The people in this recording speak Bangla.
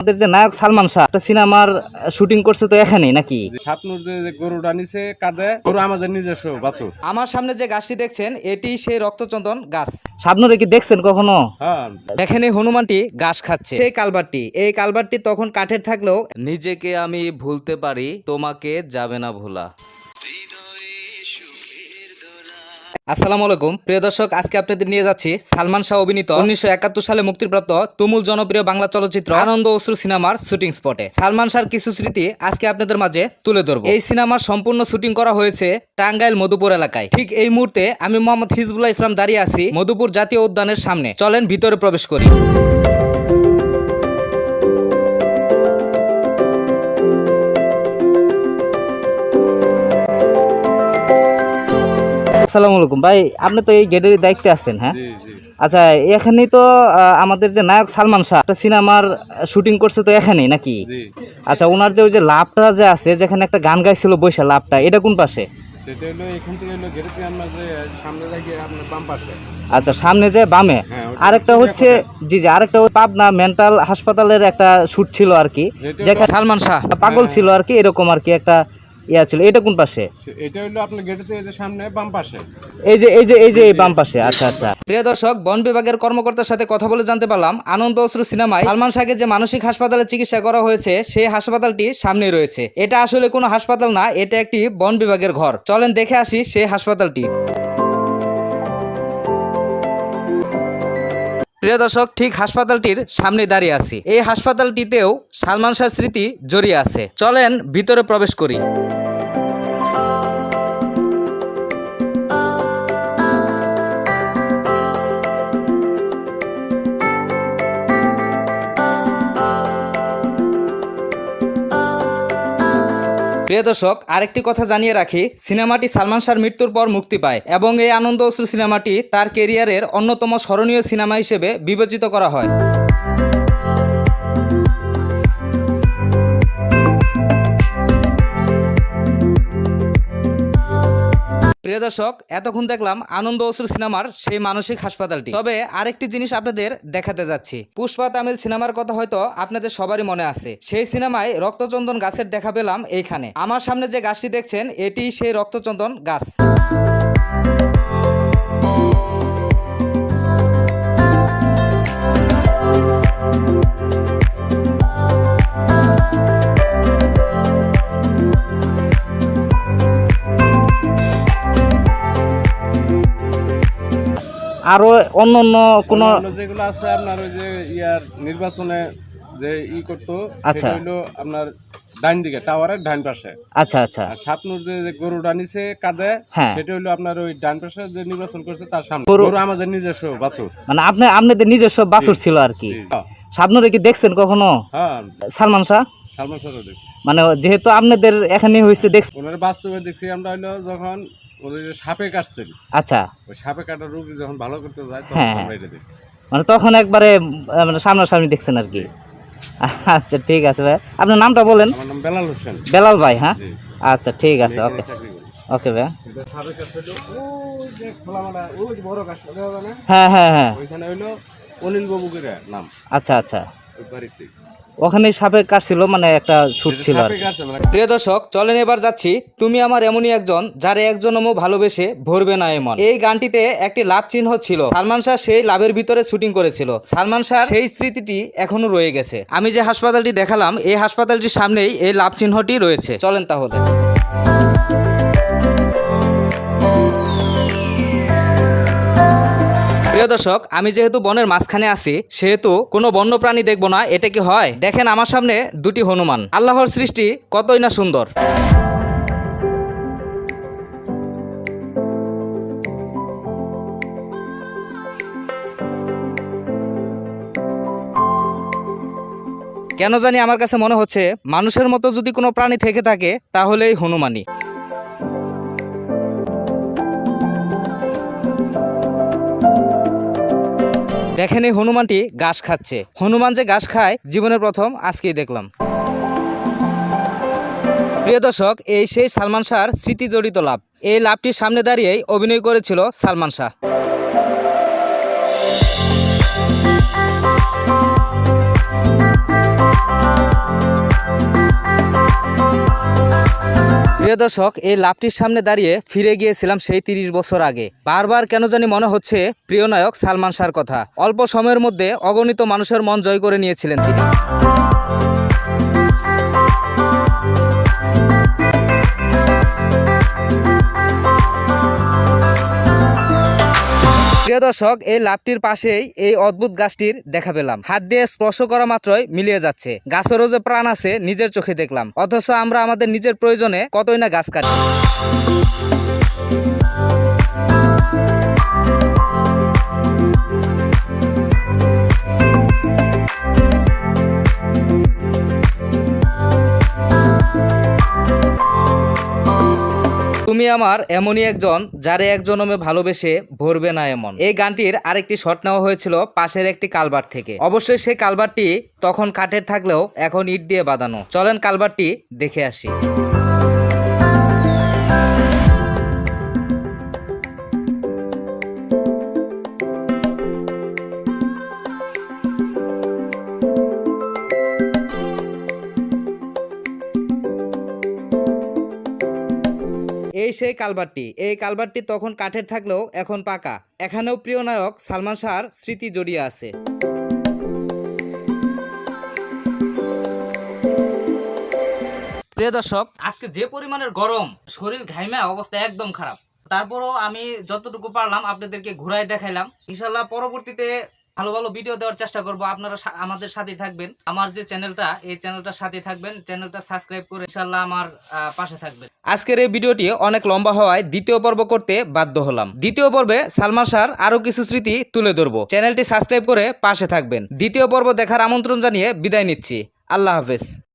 আমাদের যে নায়ক সালমান শাহ একটা সিনেমার শুটিং করছে তো এখানে নাকি? সাতনুর যে গরুটা নিচে কাঁদে গরু আমাদের নিজস্ব বাছুর। আমার সামনে যে গাছটি দেখছেন এটি সেই রক্তচন্দন গাছ। সাতনুরে কি দেখছেন কখনো? হ্যাঁ। দেখেন হনুমানটি ঘাস খাচ্ছে। সেই কালবারটি এই কালবারটি তখন কাঠের থাকলেও নিজেকে আমি ভুলতে পারি তোমাকে যাবে না ভোলা। আসসালামু আলাইকুম। প্রিয় দর্শক, আজকে আপনাদের নিয়ে যাচ্ছি সালমান শাহ অভিনীত উনিশশো একাত্তর সালে মুক্তিপ্রাপ্ত তুমুল জনপ্রিয় বাংলা চলচ্চিত্র আনন্দ অশ্রু সিনেমার শুটিং স্পটে। সালমান শাহর কিছু স্মৃতি আজকে আপনাদের মাঝে তুলে ধরবো। এই সিনেমার সম্পূর্ণ শুটিং করা হয়েছে টাঙ্গাইল মধুপুর এলাকায়। ঠিক এই মুহূর্তে আমি মোহাম্মদ হিজবুল্লাহ ইসলাম দাঁড়িয়ে আছি মধুপুর জাতীয় উদ্যানের সামনে। চলেন ভিতরে প্রবেশ করি। আসসালামু আলাইকুম। ভাই আপনি তো এই গেটের দায়িত্বে আছেন হ্যাঁ? আচ্ছা এখানেই তো আমাদের যে নায়ক সালমান শাহ একটা সিনেমার শুটিং করছে তো এখানেই নাকি? আচ্ছা ওনার যে ওই যে লাভটা যে আছে যেখানে একটা গান গাইছিল বৈশা লাভটা এটা কোন পাশে? আচ্ছা সামনে যে বামে? হ্যাঁ, আরেকটা হচ্ছে জি জি আরেকটা পাবনা মেন্টাল হাসপাতালের একটা শুট ছিল আর কি যেখানে সালমান শাহ পাগল ছিল আর কি এরকম আর কি একটা ইয়া ছিল এটা কোন পাশে? এটা হলো আপনার গেটে এই যে সামনে বাম পাশে। এই যে এই যে এই যে বাম পাশে আচ্ছা আচ্ছা। প্রিয় দর্শক বন বিভাগের কর্মকর্তার সাথে কথা বলে জানতে পারলাম আনন্দ অশ্রু সিনেমায় সালমান শাহকে যে মানসিক হাসপাতালে চিকিৎসা করা হয়েছে সেই হাসপাতালটি সামনেই রয়েছে। এটা আসলে কোনো হাসপাতাল না এটা একটি বন বিভাগের ঘর। চলেন দেখে আসি সেই হাসপাতালটি। প্রিয় দর্শক, ঠিক হাসপাতালটির সামনে দাঁড়িয়ে আছি। এই হাসপাতালটিতেও সালমান শাহ স্মৃতি জড়িয়ে আছে। চলেন ভিতরে প্রবেশ করি। প্রিয় দর্শক, আরেকটি কথা জানিয়ে রাখি, সিনেমাটি সালমান শাহর মৃত্যুর পর মুক্তি পায় এবং এই আনন্দ অশ্রু সিনেমাটি তার কেরিয়ারের অন্যতম স্মরণীয় সিনেমা হিসেবে বিবেচিত করা হয়। প্রিয় দর্শক, এতক্ষণ দেখলাম আনন্দ অসুর সিনেমার সেই মানসিক হাসপাতালটি। তবে আরেকটি জিনিস আপনাদের দেখাতে যাচ্ছি। পুষ্পা তামিল সিনেমার কথা হয়তো আপনাদের সবারই মনে আছে। সেই সিনেমায় রক্তচন্দন গাছের দেখা পেলাম এইখানে। আমার সামনে যে গাছটি দেখছেন এটি সেই রক্তচন্দন গাছ। আরও অন্য অন্য কোনো যেগুলো আছে আপনার ওই যে ইয়ার নির্বাচনে যে ই করতো আচ্ছা। হলো আপনার ডাইন দিকে টাওয়ারের ডাইন পাশে। আচ্ছা আচ্ছা। আর যে যে গরুটা নিচে কাঁদে হ্যাঁ। সেটা হলো আপনার ওই ডান পাশে যে নির্বাচন করছে তার সামনে। গরু- আমাদের নিজস্ব বাছুর। মানে আপনি আপনাদের নিজস্ব বাসুর ছিল আর কি। দেখছেন কখনো? হ্যাঁ। সালমান শাহ? সালমান শাহ মানে যেহেতু আপনাদের এখানে হয়েছে ওনার বাস্তবে দেখছি আমরা হলো যখন ওদের যে সাপে কাটছিল। আচ্ছা। ওই সাপে কাটার রোগী যখন ভালো করতে যায় তখন হ্যাঁ। আমরা এটা দেখছি। মানে তখন একবারে আহ, মানে সামনাসামনি দেখছেন আর কি। আচ্ছা ঠিক আছে ভাই। আপনার নামটা বলেন। আমার নাম বেলাল হোসেন। বেলাল ভাই হ্যাঁ? জি। আচ্ছা ঠিক আছে ওকে। চাকরি করি। ওকে ভাই। এটা সাপে কাটছিল ওই যে খোলামেলা ওই যে বড় গাছটা দেখা না হ্যাঁ হ্যাঁ হ্যাঁ। ওইখানে হইল অনিল বাবু করে নাম। আচ্ছা আচ্ছা। ওই বাড়িতে ওখানে সাপে কাটছিল মানে একটা শুট ছিল আর মানে প্রিয় দর্শক চলেন এবার যাচ্ছি। তুমি আমার এমনই একজন যারে একজন ও ভালোবেসে ভরবে না এমন। এই গানটিতে একটি লাভ চিহ্ন ছিল। সালমান শাহ সেই লাভের ভিতরে শুটিং করেছিল। সালমান শাহ সেই স্মৃতিটি এখনও রয়ে গেছে। আমি যে হাসপাতালটি দেখালাম এই হাসপাতালটির সামনেই এই লাভ চিহ্নটি রয়েছে। চলেন তাহলে। প্রিয় দর্শক, আমি যেহেতু বনের মাঝখানে আছি, সেহেতু কোনো বন্য প্রাণী দেখব না, এটা কি হয়? দেখেন আমার সামনে দুটি হনুমান। আল্লাহর সৃষ্টি কতই না সুন্দর। কেন জানি আমার কাছে মনে হচ্ছে, মানুষের মতো যদি কোনো প্রাণী থেকে থাকে, তাহলেই হনুমানই। দেখেন এই হনুমানটি ঘাস খাচ্ছে। হনুমান যে ঘাস খায়, জীবনের প্রথম আজকেই দেখলাম। প্রিয় দর্শক, এই সেই সালমান শাহর স্মৃতি জড়িত লাভ। এই লাভটির সামনে দাঁড়িয়েই অভিনয় করেছিল সালমান শাহ। প্রিয় দর্শক, এই লাভটির সামনে দাঁড়িয়ে ফিরে গিয়েছিলাম সেই তিরিশ বছর আগে। বারবার কেন জানি মনে হচ্ছে প্রিয় নায়ক সালমান শাহর কথা। অল্প সময়ের মধ্যে অগণিত মানুষের মন জয় করে নিয়েছিলেন তিনি। দর্শক, এই লাভটির পাশেই এই অদ্ভুত গাছটির দেখা পেলাম। হাত দিয়ে স্পর্শ করা মাত্রই মিলিয়ে যাচ্ছে। গাছেরও যে প্রাণ আছে, নিজের চোখে দেখলাম। অথচ আমরা আমাদের নিজের প্রয়োজনে কতই না গাছ কাটি। আমার এমনই একজন যারে একজন জনমে ভালোবেসে ভরবে না এমন। এই গানটির আরেকটি শট নেওয়া হয়েছিল পাশের একটি কালবার থেকে। অবশ্যই সেই কালবারটি তখন কাঠের থাকলেও এখন ইট দিয়ে বাঁধানো। চলেন কালবারটি দেখে আসি। এই সেই কালবারটি এই কালবারটি তখন কাঠের থাকলেও এখন পাকা। এখানেও প্রিয় নায়ক সালমান শাহর স্মৃতি জড়িয়ে আছে। প্রিয় দর্শক, আজকে যে পরিমাণের গরম, শরীর ঘাইমা, অবস্থা একদম খারাপ। তারপরও আমি যতটুকু পারলাম আপনাদেরকে ঘুরাই দেখাইলাম। ইনশাল্লাহ পরবর্তীতে ভালো ভালো ভিডিও দেওয়ার চেষ্টা করব। আপনারা আমাদের সাথে থাকবেন। আমার যে চ্যানেলটা এই চ্যানেলটার সাথে থাকবেন। চ্যানেলটা সাবস্ক্রাইব করে ইনশাল্লাহ আমার পাশে থাকবেন। আজকের এই ভিডিওটি অনেক লম্বা হওয়ায় দ্বিতীয় পর্ব করতে বাধ্য হলাম। দ্বিতীয় পর্বে সালমান শাহর আরও কিছু স্মৃতি তুলে ধরব। চ্যানেলটি সাবস্ক্রাইব করে পাশে থাকবেন। দ্বিতীয় পর্ব দেখার আমন্ত্রণ জানিয়ে বিদায় নিচ্ছি। আল্লাহ হাফেজ।